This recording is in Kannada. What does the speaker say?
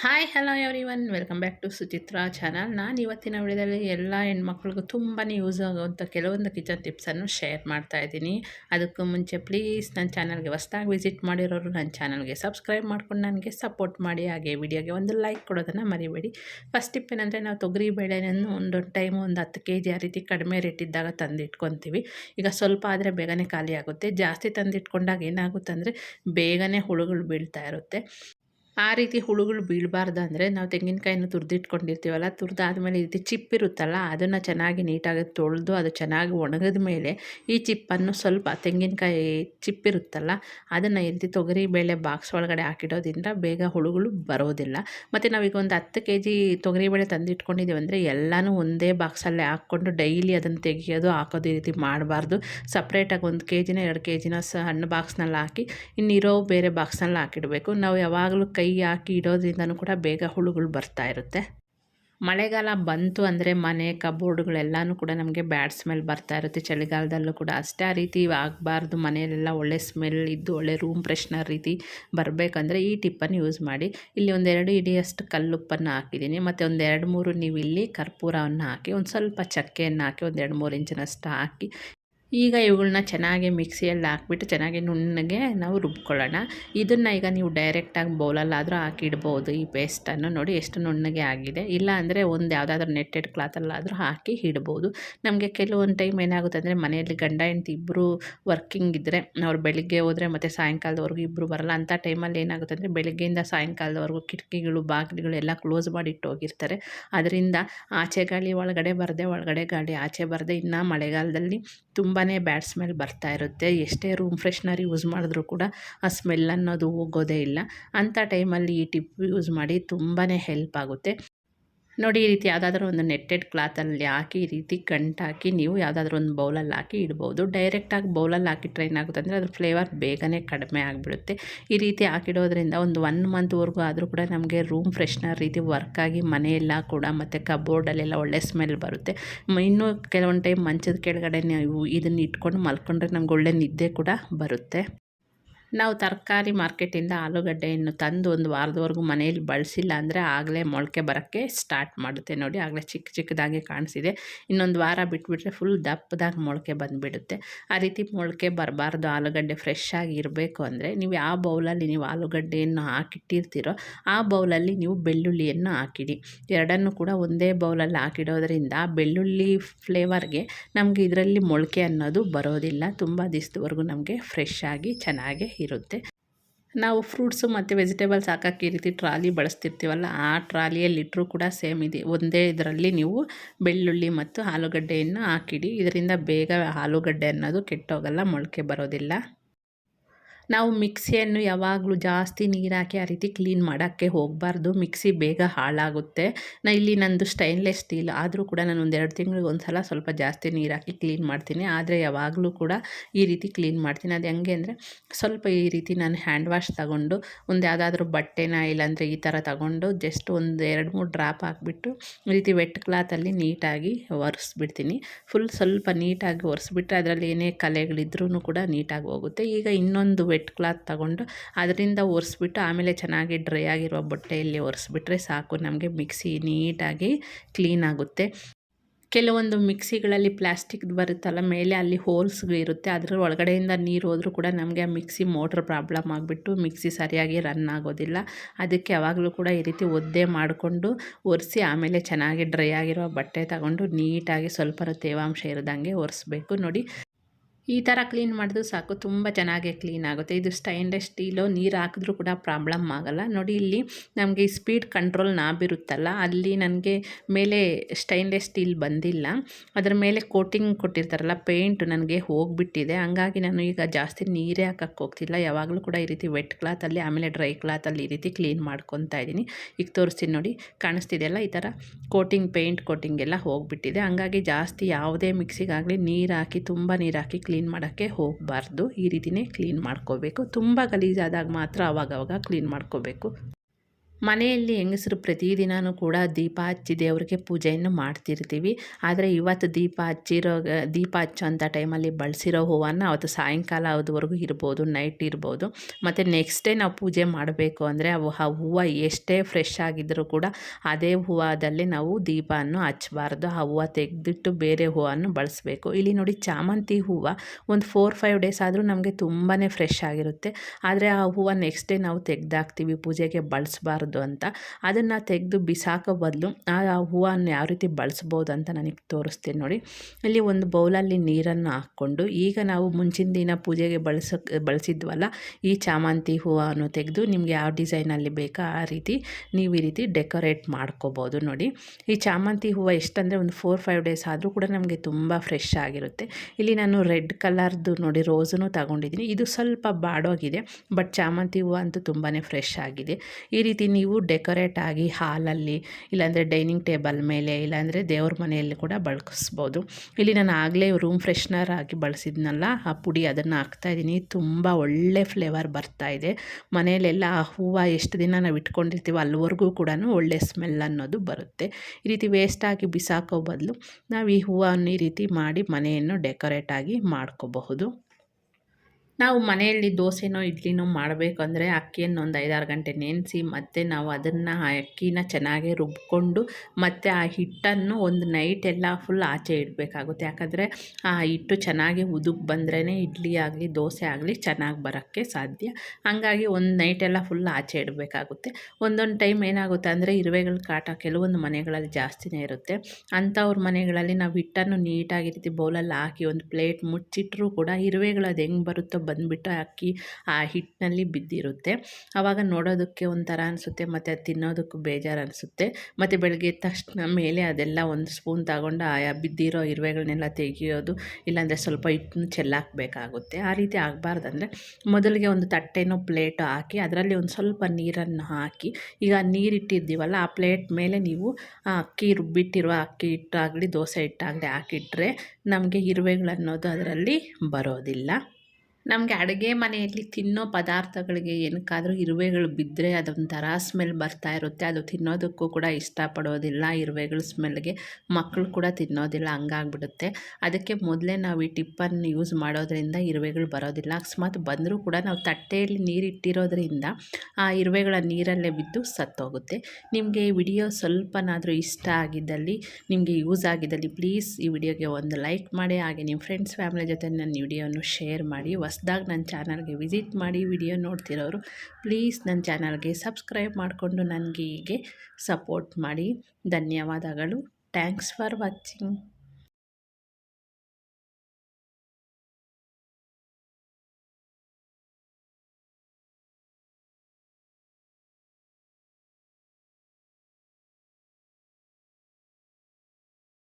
Hi hello everyone welcome back to Suchitra channel ನಾನು ಇವತ್ತಿನ ವಿಡಿಯೋದಲ್ಲಿ ಎಲ್ಲ ಹೆಣ್ಮಕ್ಳಿಗೂ ತುಂಬಾ ಯೂಸ್ ಆಗುವಂಥ ಕೆಲವೊಂದು ಕಿಚನ್ ಟಿಪ್ಸನ್ನು ಶೇರ್ ಮಾಡ್ತಾ ಇದ್ದೀನಿ. ಅದಕ್ಕೂ ಮುಂಚೆ ಪ್ಲೀಸ್ ನನ್ನ ಚಾನಲ್ಗೆ ಹೊಸ್ದಾಗಿ ವಿಸಿಟ್ ಮಾಡಿರೋರು ನನ್ನ ಚಾನಲ್ಗೆ ಸಬ್ಸ್ಕ್ರೈಬ್ ಮಾಡ್ಕೊಂಡು ನನಗೆ ಸಪೋರ್ಟ್ ಮಾಡಿ. ಹಾಗೆ ವಿಡಿಯೋಗೆ ಒಂದು ಲೈಕ್ ಕೊಡೋದನ್ನು ಮರಿಬೇಡಿ. ಫಸ್ಟ್ ಟಿಪ್ ಏನಂದರೆ ನಾವು ತೊಗರಿ ಬೇಳೆನನ್ನು ಒಂದೊಂದು ಟೈಮು ಒಂದು ಹತ್ತು ಕೆ ಜಿ ಆ ರೀತಿ ಕಡಿಮೆ ರೇಟ್ ಇದ್ದಾಗ ತಂದಿಟ್ಕೊತೀವಿ. ಈಗ ಸ್ವಲ್ಪ ಆದರೆ ಬೇಗನೆ ಖಾಲಿ ಆಗುತ್ತೆ. ಜಾಸ್ತಿ ತಂದಿಟ್ಕೊಂಡಾಗ ಏನಾಗುತ್ತೆ ಅಂದರೆ ಬೇಗನೆ ಹುಳುಗಳು ಬೀಳ್ತಾ ಇರುತ್ತೆ. ಆ ರೀತಿ ಹುಳುಗಳು ಬೀಳಬಾರ್ದು ಅಂದರೆ ನಾವು ತೆಂಗಿನಕಾಯಿನ ತುರಿದಿಟ್ಕೊಂಡಿರ್ತೀವಲ್ಲ, ತುರಿದಾದ್ಮೇಲೆ ಈ ರೀತಿ ಚಿಪ್ ಇರುತ್ತಲ್ಲ, ಅದನ್ನು ಚೆನ್ನಾಗಿ ನೀಟಾಗಿ ತೊಳೆದು ಅದು ಚೆನ್ನಾಗಿ ಒಣಗಿದ ಮೇಲೆ ಈ ಚಿಪ್ಪನ್ನು ಸ್ವಲ್ಪ ತೆಂಗಿನಕಾಯಿ ಚಿಪ್ ಇರುತ್ತಲ್ಲ, ಅದನ್ನು ಈ ರೀತಿ ತೊಗರಿ ಬೇಳೆ ಬಾಕ್ಸ್ ಒಳಗಡೆ ಹಾಕಿಡೋದ್ರಿಂದ ಬೇಗ ಹುಳುಗಳು ಬರೋದಿಲ್ಲ. ಮತ್ತು ನಾವೀಗ ಒಂದು ಹತ್ತು ಕೆ ಜಿ ತೊಗರಿಬೇಳೆ ತಂದಿಟ್ಕೊಂಡಿದ್ದೀವಿ ಅಂದರೆ ಎಲ್ಲನೂ ಒಂದೇ ಬಾಕ್ಸಲ್ಲೇ ಹಾಕ್ಕೊಂಡು ಡೈಲಿ ಅದನ್ನು ತೆಗೆಯೋದು, ಹಾಕೋದು ಈ ರೀತಿ ಮಾಡಬಾರ್ದು. ಸಪ್ರೇಟಾಗಿ ಒಂದು ಕೆ ಜಿನ ಎರಡು ಕೆ ಜಿನ ಸಣ್ಣ ಬಾಕ್ಸ್ನಲ್ಲಿ ಹಾಕಿ, ಇನ್ನಿರೋ ಬೇರೆ ಬಾಕ್ಸ್ನಲ್ಲಿ ಹಾಕಿಡಬೇಕು. ನಾವು ಯಾವಾಗಲೂ ಕೈ ಕೈ ಹಾಕಿ ಇಡೋದ್ರಿಂದನೂ ಕೂಡ ಬೇಗ ಹುಳುಗಳು ಬರ್ತಾ ಇರುತ್ತೆ. ಮಳೆಗಾಲ ಬಂತು ಅಂದರೆ ಮನೆ, ಕಬೋರ್ಡ್ಗಳೆಲ್ಲನೂ ಕೂಡ ನಮಗೆ ಬ್ಯಾಡ್ ಸ್ಮೆಲ್ ಬರ್ತಾ ಇರುತ್ತೆ. ಚಳಿಗಾಲದಲ್ಲೂ ಕೂಡ ಅಷ್ಟೇ ಆ ರೀತಿ ಆಗಬಾರ್ದು. ಮನೆಯಲ್ಲೆಲ್ಲ ಒಳ್ಳೆ ಸ್ಮೆಲ್ ಇದ್ದು ಒಳ್ಳೆ ರೂಮ್ ಫ್ರೆಶ್ನರ್ ರೀತಿ ಬರಬೇಕಂದ್ರೆ ಈ ಟಿಪ್ಪನ್ನು ಯೂಸ್ ಮಾಡಿ. ಇಲ್ಲಿ ಒಂದೆರಡು ಇಡಿಯಷ್ಟು ಕಲ್ಲುಪ್ಪನ್ನು ಹಾಕಿದ್ದೀನಿ. ಮತ್ತು ಒಂದೆರಡು ಮೂರು ನೀವು ಇಲ್ಲಿ ಕರ್ಪೂರವನ್ನು ಹಾಕಿ, ಒಂದು ಸ್ವಲ್ಪ ಚಕ್ಕೆಯನ್ನು ಹಾಕಿ, ಒಂದೆರಡು ಮೂರು ಇಂಚಿನಷ್ಟು ಹಾಕಿ ಈಗ ಇವುಗಳನ್ನ ಚೆನ್ನಾಗಿ ಮಿಕ್ಸಿಯಲ್ಲಿ ಹಾಕ್ಬಿಟ್ಟು ಚೆನ್ನಾಗಿ ನುಣ್ಣಗೆ ನಾವು ರುಬ್ಕೊಳ್ಳೋಣ. ಇದನ್ನು ಈಗ ನೀವು ಡೈರೆಕ್ಟಾಗಿ ಬೌಲಲ್ಲಾದರೂ ಹಾಕಿಡ್ಬೋದು ಈ ಪೇಸ್ಟನ್ನು ನೋಡಿ ಎಷ್ಟು ನುಣ್ಣಗೆ ಆಗಿದೆ. ಇಲ್ಲ ಅಂದರೆ ಒಂದು ಯಾವುದಾದ್ರೂ ನೆಟ್ಟೆಡ್ ಕ್ಲಾತಲ್ಲಾದರೂ ಹಾಕಿ ಇಡ್ಬೋದು. ನಮಗೆ ಕೆಲವೊಂದು ಟೈಮ್ ಏನಾಗುತ್ತೆ ಅಂದರೆ ಮನೆಯಲ್ಲಿ ಗಂಡ ಹೆಂಡ್ತಿ ಇಬ್ಬರು ವರ್ಕಿಂಗ್ ಇದ್ದರೆ ಅವ್ರು ಬೆಳಿಗ್ಗೆ ಹೋದರೆ ಮತ್ತು ಸಾಯಂಕಾಲದವರೆಗೂ ಇಬ್ಬರು ಬರಲ್ಲ. ಅಂಥ ಟೈಮಲ್ಲಿ ಏನಾಗುತ್ತೆ ಅಂದರೆ ಬೆಳಗ್ಗೆಯಿಂದ ಸಾಯಂಕಾಲದವರೆಗೂ ಕಿಟಕಿಗಳು, ಬಾಗಿಲುಗಳು ಎಲ್ಲ ಕ್ಲೋಸ್ ಮಾಡಿ ಇಟ್ಟೋಗಿರ್ತಾರೆ ಅದರಿಂದ ಆಚೆ ಗಾಳಿ, ಒಳಗಡೆ ಬರದೆ, ಒಳಗಡೆ ಗಾಳಿ, ಆಚೆ ಬರದೆ ಇನ್ನೂ ಮಳೆಗಾಲದಲ್ಲಿ ತುಂಬ ತುಂಬಾ ಬ್ಯಾಡ್ ಸ್ಮೆಲ್ ಬರ್ತಾ ಇರುತ್ತೆ. ಎಷ್ಟೇ ರೂಮ್ ಫ್ರೆಶ್ನರ್ ಯೂಸ್ ಮಾಡಿದ್ರೂ ಕೂಡ ಆ ಸ್ಮೆಲ್ ಅನ್ನೋದು ಹೋಗೋದೇ ಇಲ್ಲ. ಅಂಥ ಟೈಮಲ್ಲಿ ಈ ಟಿಪ್ ಯೂಸ್ ಮಾಡಿ ತುಂಬಾ ಹೆಲ್ಪ್ ಆಗುತ್ತೆ. ನೋಡಿ ಈ ರೀತಿ ಯಾವುದಾದ್ರೂ ಒಂದು ನೆಟ್ಟೆಡ್ ಕ್ಲಾತಲ್ಲಿ ಹಾಕಿ, ಈ ರೀತಿ ಗಂಟಾಕಿ ನೀವು ಯಾವುದಾದ್ರೂ ಒಂದು ಬೌಲಲ್ಲಿ ಹಾಕಿ ಇಡ್ಬೋದು. ಡೈರೆಕ್ಟಾಗಿ ಬೌಲಲ್ಲಿ ಹಾಕಿಟ್ರೆ ಏನಾಗುತ್ತೆ ಅಂದರೆ ಅದ್ರ ಫ್ಲೇವರ್ ಬೇಗನೆ ಕಡಿಮೆ ಆಗಿಬಿಡುತ್ತೆ. ಈ ರೀತಿ ಹಾಕಿಡೋದ್ರಿಂದ ಒಂದು ಒನ್ ಮಂತ್ವರೆಗೂ ಆದರೂ ಕೂಡ ನಮಗೆ ರೂಮ್ ಫ್ರೆಶ್ನರ್ ರೀತಿ ವರ್ಕಾಗಿ ಮನೆಯೆಲ್ಲ ಕೂಡ ಮತ್ತು ಕಬೋರ್ಡಲ್ಲೆಲ್ಲ ಒಳ್ಳೆ ಸ್ಮೆಲ್ ಬರುತ್ತೆ. ಇನ್ನೂ ಕೆಲವೊಂದು ಟೈಮ್ ಮಂಚದ ಕೆಳಗಡೆ ನೀವು ಇದನ್ನು ಇಟ್ಕೊಂಡು ಮಲ್ಕೊಂಡ್ರೆ ನಮ್ಗೆ ಒಳ್ಳೆ ನಿದ್ದೆ ಕೂಡ ಬರುತ್ತೆ. ನಾವು ತರಕಾರಿ ಮಾರ್ಕೆಟಿಂದ ಆಲೂಗಡ್ಡೆಯನ್ನು ತಂದು ಒಂದು ವಾರದವರೆಗೂ ಮನೆಯಲ್ಲಿ ಬಳಸಿಲ್ಲ ಅಂದರೆ ಆಗಲೇ ಮೊಳಕೆ ಬರೋಕ್ಕೆ ಸ್ಟಾರ್ಟ್ ಮಾಡುತ್ತೆ ನೋಡಿ. ಆಗಲೇ ಚಿಕ್ಕ ಚಿಕ್ಕದಾಗಿ ಕಾಣಿಸಿದೆ. ಇನ್ನೊಂದು ವಾರ ಬಿಟ್ಬಿಟ್ರೆ ಫುಲ್ ದಪ್ಪದಾಗಿ ಮೊಳಕೆ ಬಂದುಬಿಡುತ್ತೆ. ಆ ರೀತಿ ಮೊಳಕೆ ಬರಬಾರ್ದು. ಆಲೂಗಡ್ಡೆ ಫ್ರೆಶ್ ಆಗಿ ಇರಬೇಕು ಅಂದರೆ ನೀವು ಯಾವ ಬೌಲಲ್ಲಿ ನೀವು ಆಲೂಗಡ್ಡೆಯನ್ನು ಹಾಕಿಟ್ಟಿರ್ತೀರೋ ಆ ಬೌಲಲ್ಲಿ ನೀವು ಬೆಳ್ಳುಳ್ಳಿಯನ್ನು ಹಾಕಿಡಿ. ಎರಡನ್ನೂ ಕೂಡ ಒಂದೇ ಬೌಲಲ್ಲಿ ಹಾಕಿಡೋದ್ರಿಂದ ಬೆಳ್ಳುಳ್ಳಿ ಫ್ಲೇವರ್ಗೆ ನಮಗೆ ಇದರಲ್ಲಿ ಮೊಳಕೆ ಅನ್ನೋದು ಬರೋದಿಲ್ಲ. ತುಂಬ ದಿವಸದವರೆಗೂ ನಮಗೆ ಫ್ರೆಶ್ ಆಗಿ ಚೆನ್ನಾಗಿ ಇರುತ್ತೆ ನಾವು ಫ್ರೂಟ್ಸು ಮತ್ತು ವೆಜಿಟೇಬಲ್ಸ್ ಹಾಕೋಕ್ಕೆ ಈ ರೀತಿ ಟ್ರಾಲಿ ಬಳಸ್ತಿರ್ತೀವಲ್ಲ, ಆ ಟ್ರಾಲಿಯಲ್ಲಿ ಇಟ್ಟರೂ ಕೂಡ ಸೇಮ್ ಇದೆ. ಒಂದೇ ಇದರಲ್ಲಿ ನೀವು ಬೆಳ್ಳುಳ್ಳಿ ಮತ್ತು ಆಲೂಗಡ್ಡೆಯನ್ನು ಹಾಕಿಡಿ. ಇದರಿಂದ ಬೇಗ ಆಲೂಗಡ್ಡೆ ಅನ್ನೋದು ಕೆಟ್ಟೋಗಲ್ಲ, ಮೊಳಕೆ ಬರೋದಿಲ್ಲ. ನಾವು ಮಿಕ್ಸಿಯನ್ನು ಯಾವಾಗಲೂ ಜಾಸ್ತಿ ನೀರು ಹಾಕಿ ಆ ರೀತಿ ಕ್ಲೀನ್ ಮಾಡೋಕ್ಕೆ ಹೋಗಬಾರ್ದು. ಮಿಕ್ಸಿ ಬೇಗ ಹಾಳಾಗುತ್ತೆ. ನಾ ಇಲ್ಲಿ ನಂದು ಸ್ಟೈನ್ಲೆಸ್ ಸ್ಟೀಲ್ ಆದರೂ ಕೂಡ ನಾನು ಒಂದು ಎರಡು ತಿಂಗಳಿಗೆ ಒಂದು ಸಲ ಸ್ವಲ್ಪ ಜಾಸ್ತಿ ನೀರು ಹಾಕಿ ಕ್ಲೀನ್ ಮಾಡ್ತೀನಿ. ಆದರೆ ಯಾವಾಗಲೂ ಕೂಡ ಈ ರೀತಿ ಕ್ಲೀನ್ ಮಾಡ್ತೀನಿ. ಅದು ಹೆಂಗೆ ಅಂದರೆ ಸ್ವಲ್ಪ ಈ ರೀತಿ ನಾನು ಹ್ಯಾಂಡ್ ವಾಶ್ ತಗೊಂಡು ಒಂದು ಯಾವುದಾದ್ರೂ ಬಟ್ಟೆನ ಇಲ್ಲಾಂದರೆ ಈ ಥರ ತಗೊಂಡು ಜಸ್ಟ್ ಒಂದು ಎರಡು ಮೂರು ಡ್ರಾಪ್ ಹಾಕ್ಬಿಟ್ಟು ಈ ರೀತಿ ವೆಟ್ ಕ್ಲಾತಲ್ಲಿ ನೀಟಾಗಿ ಒರೆಸ್ಬಿಡ್ತೀನಿ. ಫುಲ್ ಸ್ವಲ್ಪ ನೀಟಾಗಿ ಒರೆಸ್ಬಿಟ್ರೆ ಅದರಲ್ಲಿ ಏನೇ ಕಲೆಗಳಿದ್ರೂ ಕೂಡ ನೀಟಾಗಿ ಹೋಗುತ್ತೆ. ಈಗ ಇನ್ನೊಂದು ವೆಟ್ ಕ್ಲಾತ್ ತಗೊಂಡು ಅದರಿಂದ ಒರೆಸ್ಬಿಟ್ಟು ಆಮೇಲೆ ಚೆನ್ನಾಗಿ ಡ್ರೈ ಆಗಿರುವ ಬಟ್ಟೆಯಲ್ಲಿ ಒರೆಸ್ಬಿಟ್ರೆ ಸಾಕು. ನಮಗೆ ಮಿಕ್ಸಿ ನೀಟಾಗಿ ಕ್ಲೀನ್ ಆಗುತ್ತೆ. ಕೆಲವೊಂದು ಮಿಕ್ಸಿಗಳಲ್ಲಿ ಪ್ಲಾಸ್ಟಿಕ್ ಬರುತ್ತಲ್ಲ, ಮೇಲೆ ಅಲ್ಲಿ ಹೋಲ್ಸ್ ಇರುತ್ತೆ. ಅದರ ಒಳಗಡೆಯಿಂದ ನೀರು ಹೋದರೂ ಕೂಡ ನಮಗೆ ಆ ಮಿಕ್ಸಿ ಮೋಟ್ರ್ ಪ್ರಾಬ್ಲಮ್ ಆಗಿಬಿಟ್ಟು ಮಿಕ್ಸಿ ಸರಿಯಾಗಿ ರನ್ ಆಗೋದಿಲ್ಲ. ಅದಕ್ಕೆ ಯಾವಾಗಲೂ ಕೂಡ ಈ ರೀತಿ ಒದ್ದೆ ಮಾಡಿಕೊಂಡು ಒರೆಸಿ ಆಮೇಲೆ ಚೆನ್ನಾಗಿ ಡ್ರೈ ಆಗಿರುವ ಬಟ್ಟೆ ತಗೊಂಡು ನೀಟಾಗಿ ಸ್ವಲ್ಪ ತೇವಾಂಶ ಇರದಂಗೆ ಒರೆಸ್ಬೇಕು. ನೋಡಿ ಈ ಥರ ಕ್ಲೀನ್ ಮಾಡಿದ್ರು ಸಾಕು. ತುಂಬ ಚೆನ್ನಾಗಿ ಕ್ಲೀನ್ ಆಗುತ್ತೆ. ಇದು ಸ್ಟೈನ್ಲೆಸ್ ಸ್ಟೀಲು, ನೀರು ಹಾಕಿದ್ರೂ ಕೂಡ ಪ್ರಾಬ್ಲಮ್ ಆಗೋಲ್ಲ. ನೋಡಿ, ಇಲ್ಲಿ ನಮಗೆ ಸ್ಪೀಡ್ ಕಂಟ್ರೋಲ್ ನಾಬಿರುತ್ತಲ್ಲ ಅಲ್ಲಿ ನನಗೆ ಮೇಲೆ ಸ್ಟೈನ್ಲೆಸ್ ಸ್ಟೀಲ್ ಬಂದಿಲ್ಲ. ಅದರ ಮೇಲೆ ಕೋಟಿಂಗ್ ಕೊಟ್ಟಿರ್ತಾರಲ್ಲ ಪೇಂಟ್ ನನಗೆ ಹೋಗಿಬಿಟ್ಟಿದೆ. ಹಂಗಾಗಿ ನಾನು ಈಗ ಜಾಸ್ತಿ ನೀರೇ ಹಾಕಕ್ಕೆ ಹೋಗ್ತಿಲ್ಲ. ಯಾವಾಗಲೂ ಕೂಡ ಈ ರೀತಿ ವೆಟ್ ಕ್ಲಾತಲ್ಲಿ ಆಮೇಲೆ ಡ್ರೈ ಕ್ಲಾತಲ್ಲಿ ಈ ರೀತಿ ಕ್ಲೀನ್ ಮಾಡ್ಕೊತಾ ಇದ್ದೀನಿ. ಈಗ ತೋರಿಸ್ತೀನಿ ನೋಡಿ ಕಾಣಿಸ್ತಿದೆಯಲ್ಲ ಈ ಥರ? ಕೋಟಿಂಗ್ ಪೇಂಟ್ ಕೋಟಿಂಗ್ ಎಲ್ಲ ಹೋಗಿಬಿಟ್ಟಿದೆ. ಹಂಗಾಗಿ ಜಾಸ್ತಿ ಯಾವುದೇ ಮಿಕ್ಸಿಗಾಗಲಿ ನೀರು ಹಾಕಿ, ತುಂಬ ನೀರು ಹಾಕಿ ಕ್ಲೀನ್ ಕ್ಲೀನ್ ಮಾಡೋಕ್ಕೆ ಹೋಗಬಾರ್ದು. ಈ ರೀತಿಯೇ ಕ್ಲೀನ್ ಮಾಡ್ಕೋಬೇಕು. ತುಂಬ ಗಲೀಜಾದಾಗ ಮಾತ್ರ ಅವಾಗವಾಗ ಕ್ಲೀನ್ ಮಾಡ್ಕೋಬೇಕು. ಮನೆಯಲ್ಲಿ ಹೆಂಗಸರು ಪ್ರತಿದಿನವೂ ಕೂಡ ದೀಪ ಹಚ್ಚಿ ದೇವರಿಗೆ ಪೂಜೆಯನ್ನು ಮಾಡ್ತಿರ್ತೀವಿ. ಆದರೆ ಇವತ್ತು ದೀಪ ಹಚ್ಚಿರೋ, ದೀಪ ಹಚ್ಚುವಂಥ ಟೈಮಲ್ಲಿ ಬಳಸಿರೋ ಹೂವನ್ನು ಅವತ್ತು ಸಾಯಂಕಾಲ ಅದವರೆಗೂ ಇರ್ಬೋದು, ನೈಟ್ ಇರ್ಬೋದು. ಮತ್ತು ನೆಕ್ಸ್ಟ್ ಡೇ ನಾವು ಪೂಜೆ ಮಾಡಬೇಕು ಅಂದರೆ ಅವು, ಆ ಹೂವು ಎಷ್ಟೇ ಫ್ರೆಶ್ ಆಗಿದ್ದರೂ ಕೂಡ ಅದೇ ಹೂವದಲ್ಲಿ ನಾವು ದೀಪವನ್ನು ಹಚ್ಚಬಾರ್ದು. ಆ ಹೂವು ತೆಗೆದಿಟ್ಟು ಬೇರೆ ಹೂವನ್ನು ಬಳಸಬೇಕು. ಇಲ್ಲಿ ನೋಡಿ ಚಾಮಂತಿ ಹೂವು, ಒಂದು ಫೋರ್ ಫೈವ್ ಡೇಸ್ ಆದರೂ ನಮಗೆ ತುಂಬಾ ಫ್ರೆಶ್ ಆಗಿರುತ್ತೆ. ಆದರೆ ಆ ಹೂವು ನೆಕ್ಸ್ಟ್ ಡೇ ನಾವು ತೆಗೆದಾಕ್ತೀವಿ, ಪೂಜೆಗೆ ಬಳಸಬಾರ್ದು. ಅಂತ. ಅದನ್ನು ತೆಗೆದು ಬಿಸಾಕೋ ಬದಲು ಆ ಹೂವನ್ನು ಯಾವ ರೀತಿ ಬಳಸ್ಬೋದು ಅಂತ ನನಗೆ ತೋರಿಸ್ತೀನಿ ನೋಡಿ. ಇಲ್ಲಿ ಒಂದು ಬೌಲಲ್ಲಿ ನೀರನ್ನು ಹಾಕ್ಕೊಂಡು ಈಗ ನಾವು ಮುಂಚಿನ ದಿನ ಪೂಜೆಗೆ ಬಳಸ ಬಳಸಿದ್ವಲ್ಲ, ಈ ಚಾಮಂತಿ ಹೂವನ್ನು ತೆಗೆದು ನಿಮಗೆ ಯಾವ ಡಿಸೈನಲ್ಲಿ ಬೇಕೋ ಆ ರೀತಿ ನೀವು ಈ ರೀತಿ ಡೆಕೋರೇಟ್ ಮಾಡ್ಕೋಬೋದು ನೋಡಿ. ಈ ಚಾಮಂತಿ ಹೂವು ಎಷ್ಟಂದರೆ ಒಂದು ಫೋರ್, ಫೈವ್ ಡೇಸ್ ಆದರೂ ಕೂಡ ನಮಗೆ ತುಂಬ ಫ್ರೆಶ್ ಆಗಿರುತ್ತೆ. ಇಲ್ಲಿ ನಾನು ರೆಡ್ ಕಲರ್ದು ನೋಡಿ ರೋಸನ್ನು ತಗೊಂಡಿದ್ದೀನಿ. ಇದು ಸ್ವಲ್ಪ ಬಾಡೋಗಿದೆ, ಬಟ್ ಚಾಮಂತಿ ಹೂವು ಅಂತೂ ತುಂಬಾ ಫ್ರೆಶ್ ಆಗಿದೆ. ಈ ರೀತಿ ನೀವು ಡೆಕೋರೇಟ್ ಆಗಿ ಹಾಲಲ್ಲಿ, ಇಲ್ಲಾಂದರೆ ಡೈನಿಂಗ್ ಟೇಬಲ್ ಮೇಲೆ, ಇಲ್ಲಾಂದರೆ ದೇವ್ರ ಮನೆಯಲ್ಲಿ ಕೂಡ ಬಳಸ್ಬೋದು. ಇಲ್ಲಿ ನಾನು ಆಗಲೇ ರೂಮ್ ಫ್ರೆಶ್ನರ್ ಆಗಿ ಬಳಸಿದ್ನಲ್ಲ, ಆ ಪುಡಿ ಅದನ್ನು ಹಾಕ್ತಾಯಿದ್ದೀನಿ ತುಂಬ ಒಳ್ಳೆ ಫ್ಲೇವರ್ ಬರ್ತಾಯಿದೆ ಮನೆಯಲ್ಲೆಲ್ಲ ಆ ಹೂವು ಎಷ್ಟು ದಿನ ನಾವು ಇಟ್ಕೊಂಡಿರ್ತೀವೋ ಅಲ್ಲಿವರೆಗೂ ಕೂಡ ಒಳ್ಳೆ ಸ್ಮೆಲ್ ಅನ್ನೋದು ಬರುತ್ತೆ. ಈ ರೀತಿ ವೇಸ್ಟಾಗಿ ಬಿಸಾಕೋ ಬದಲು ನಾವು ಈ ಹೂವನ್ನು ಈ ರೀತಿ ಮಾಡಿ ಮನೆಯನ್ನು ಡೆಕೋರೇಟ್ ಆಗಿ ಮಾಡ್ಕೋಬಹುದು. ನಾವು ಮನೆಯಲ್ಲಿ ದೋಸೆನೋ, ಇಡ್ಲಿನೋ ಮಾಡಬೇಕು ಅಂದರೆ ಅಕ್ಕಿಯನ್ನು ಒಂದು ಐದಾರು ಗಂಟೆ ನೆನೆಸಿ ಮತ್ತು ನಾವು ಅದನ್ನು ಆ ಅಕ್ಕಿನ ಚೆನ್ನಾಗಿ ರುಬ್ಕೊಂಡು ಮತ್ತು ಆ ಹಿಟ್ಟನ್ನು ಒಂದು ನೈಟ್ ಎಲ್ಲ ಫುಲ್ ಆಚೆ ಇಡಬೇಕಾಗುತ್ತೆ. ಯಾಕಂದರೆ ಆ ಹಿಟ್ಟು ಚೆನ್ನಾಗಿ ಉದುಕ್ ಬಂದ್ರೇ ಇಡ್ಲಿ ಆಗಲಿ, ದೋಸೆ ಆಗಲಿ ಚೆನ್ನಾಗಿ ಬರೋಕ್ಕೆ ಸಾಧ್ಯ. ಹಾಗಾಗಿ ಒಂದು ನೈಟ್ ಎಲ್ಲ ಫುಲ್ ಆಚೆ ಇಡಬೇಕಾಗುತ್ತೆ. ಒಂದೊಂದು ಟೈಮ್ ಏನಾಗುತ್ತೆ ಅಂದರೆ ಇರುವೆಗಳ ಕಾಟ ಕೆಲವೊಂದು ಮನೆಗಳಲ್ಲಿ ಜಾಸ್ತಿನೇ ಇರುತ್ತೆ. ಅಂಥವ್ರ ಮನೆಗಳಲ್ಲಿ ನಾವು ಹಿಟ್ಟನ್ನು ನೀಟಾಗಿ ರೀತಿ ಬೌಲಲ್ಲಿ ಹಾಕಿ ಒಂದು ಪ್ಲೇಟ್ ಮುಚ್ಚಿಟ್ರೂ ಕೂಡ ಇರುವೆಗಳು ಅದು ಹೆಂಗೆ ಬರುತ್ತೋ ಬಂದುಬಿಟ್ಟು ಅಕ್ಕಿ ಆ ಹಿಟ್ಟಿನಲ್ಲಿ ಬಿದ್ದಿರುತ್ತೆ. ಆವಾಗ ನೋಡೋದಕ್ಕೆ ಒಂಥರ ಅನಿಸುತ್ತೆ, ಮತ್ತು ಅದು ತಿನ್ನೋದಕ್ಕೂ ಬೇಜಾರು ಅನಿಸುತ್ತೆ. ಮತ್ತು ಬೆಳಗ್ಗೆ ತಕ್ಷಣ ಮೇಲೆ ಅದೆಲ್ಲ ಒಂದು ಸ್ಪೂನ್ ತಗೊಂಡು ಆ ಬಿದ್ದಿರೋ ಇರುವೆಗಳನ್ನೆಲ್ಲ ತೆಗಿಯೋದು, ಇಲ್ಲಾಂದರೆ ಸ್ವಲ್ಪ ಹಿಟ್ಟನ್ನು ಚೆಲ್ಲಾಕಬೇಕಾಗುತ್ತೆ. ಆ ರೀತಿ ಆಗಬಾರ್ದಂದ್ರೆ ಮೊದಲಿಗೆ ಒಂದು ತಟ್ಟೆನೋ ಪ್ಲೇಟ್ ಹಾಕಿ, ಅದರಲ್ಲಿ ಒಂದು ಸ್ವಲ್ಪ ನೀರನ್ನು ಹಾಕಿ, ಈಗ ನೀರಿಟ್ಟಿದ್ದೀವಲ್ಲ, ಆ ಪ್ಲೇಟ್ ಮೇಲೆ ನೀವು ಅಕ್ಕಿ ರುಬ್ಬಿಟ್ಟಿರುವ ಅಕ್ಕಿ ಹಿಟ್ಟಾಗಲಿ, ದೋಸೆ ಹಿಟ್ಟಾಗಲಿ ಹಾಕಿಟ್ರೆ ನಮಗೆ ಇರುವೆಗಳನ್ನೋದು ಅದರಲ್ಲಿ ಬರೋದಿಲ್ಲ. ನಮಗೆ ಅಡುಗೆ ಮನೆಯಲ್ಲಿ ತಿನ್ನೋ ಪದಾರ್ಥಗಳಿಗೆ ಏನಕ್ಕಾದರೂ ಇರುವೆಗಳು ಬಿದ್ದರೆ ಅದೊಂಥರ ಸ್ಮೆಲ್ ಬರ್ತಾ ಇರುತ್ತೆ. ಅದು ತಿನ್ನೋದಕ್ಕೂ ಕೂಡ ಇಷ್ಟಪಡೋದಿಲ್ಲ. ಇರುವೆಗಳ ಸ್ಮೆಲ್ಗೆ ಮಕ್ಕಳು ಕೂಡ ತಿನ್ನೋದಿಲ್ಲ. ಹಂಗಾಗ್ಬಿಡುತ್ತೆ. ಅದಕ್ಕೆ ಮೊದಲೇ ನಾವು ಈ ಟಿಪ್ಪನ್ನು ಯೂಸ್ ಮಾಡೋದ್ರಿಂದ ಇರುವೆಗಳು ಬರೋದಿಲ್ಲ. ಅಕಸ್ಮಾತ್ ಬಂದರೂ ಕೂಡ ನಾವು ತಟ್ಟೆಯಲ್ಲಿ ನೀರಿಟ್ಟಿರೋದ್ರಿಂದ ಆ ಇರುವೆಗಳ ನೀರಲ್ಲೇ ಬಿದ್ದು ಸತ್ತೋಗುತ್ತೆ. ನಿಮಗೆ ಈ ವಿಡಿಯೋ ಸ್ವಲ್ಪನಾದರೂ ಇಷ್ಟ ಆಗಿದ್ದಲ್ಲಿ, ನಿಮಗೆ ಯೂಸ್ ಆಗಿದ್ದಲ್ಲಿ ಪ್ಲೀಸ್ ಈ ವಿಡಿಯೋಗೆ ಒಂದು ಲೈಕ್ ಮಾಡಿ. ಹಾಗೆ ನಿಮ್ಮ ಫ್ರೆಂಡ್ಸ್ ಫ್ಯಾಮಿಲಿ ಜೊತೆ ನನ್ನ ವಿಡಿಯೋನು ಶೇರ್ ಮಾಡಿ. ಹೊಸ್ದಾಗಿ ನನ್ನ ಚಾನಲ್ಗೆ ವಿಸಿಟ್ ಮಾಡಿ ವಿಡಿಯೋ ನೋಡ್ತಿರೋರು, ಪ್ಲೀಸ್ ನನ್ನ ಚಾನಲ್ಗೆ ಸಬ್ಸ್ಕ್ರೈಬ್ ಮಾಡಿಕೊಂಡು ನನಗೆ ಹೀಗೆ ಸಪೋರ್ಟ್ ಮಾಡಿ. ಧನ್ಯವಾದಗಳು. Thanks for watching.